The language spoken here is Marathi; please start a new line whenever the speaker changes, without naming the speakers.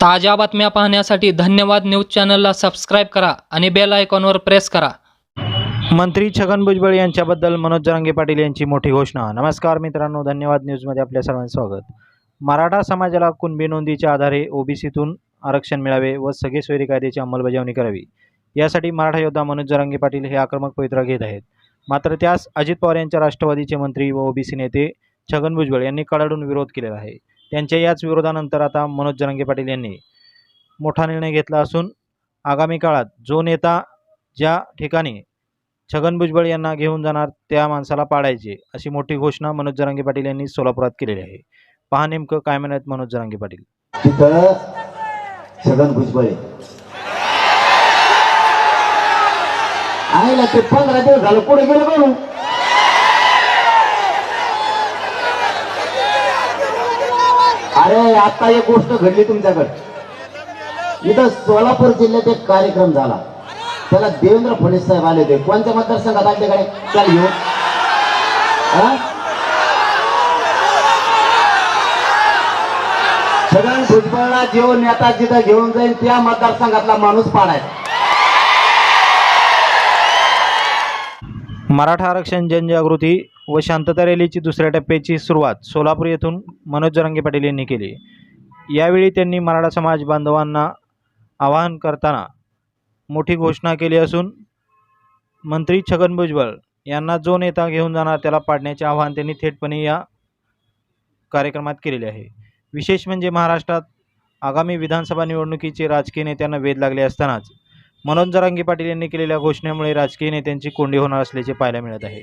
ताज्या बातम्या पाहण्यासाठी धन्यवाद न्यूज चॅनलला सबस्क्राईब करा आणि बेल आयकॉनवर प्रेस करा.
मंत्री छगन भुजबळ यांच्याबद्दल मनोज जरांगे पाटील यांची मोठी घोषणा. नमस्कार मित्रांनो धन्यवाद न्यूजमध्ये आपल्या सर्वांचं स्वागत. मराठा समाजाला कुणबी नोंदीच्या आधारे ओबीसीतून आरक्षण मिळावे व सगळे सोयरी कायद्याची अंमलबजावणी करावी यासाठी मराठा योद्धा मनोज जरांगे पाटील हे आक्रमक पवित्रा घेत आहेत. मात्र त्यास अजित पवार यांच्या राष्ट्रवादीचे मंत्री व ओबीसी नेते छगन भुजबळ यांनी कडाडून विरोध केलेला आहे. त्यांच्या याच विरोधानंतर आता मनोज जरांगे पाटील यांनी मोठा निर्णय घेतला असून आगामी काळात जो नेता ज्या ठिकाणी छगन भुजबळ यांना घेऊन जाणार त्या माणसाला पाडायचे अशी मोठी घोषणा मनोज जरांगे पाटील यांनी सोलापुरात केलेली आहे. पहा नेमकं काय म्हणत मनोज जरांगे पाटील.
तिथं छगन भुजबळ आईला ते पंधरा दिवस झालं पुढे गेलं अरे आता एक गोष्ट घडली तुमच्याकडे. इथं सोलापूर जिल्ह्यात एक कार्यक्रम झाला. त्याला देवेंद्र फडणवीस साहेब आले होते. कोणत्या मतदारसंघात आमच्याकडे चाल घेऊ. हा? छगन भुजबळला जो नेता जिथं घेऊन जाईल त्या मतदारसंघातला माणूस पाडायचा
मराठा आरक्षण जनजागृती व शांतता रॅलीची दुसऱ्या टप्प्याची सुरुवात सोलापूर येथून मनोज जरांगे पाटील यांनी केली. यावेळी त्यांनी मराठा समाज बांधवांना आवाहन करताना मोठी घोषणा केली असून मंत्री छगन भुजबळ यांना जो नेता घेऊन जाणार त्याला पाडण्याचे आवाहन त्यांनी थेटपणे या कार्यक्रमात केलेले आहे. विशेष म्हणजे महाराष्ट्रात आगामी विधानसभा निवडणुकीचे राजकीय नेत्यांना वेध लागले असतानाच मनोज जरांगे पाटील यांनी केलेल्या घोषणेमुळे राजकीय नेत्यांची कोंडी होणार असल्याचे पाहायला मिळत आहे.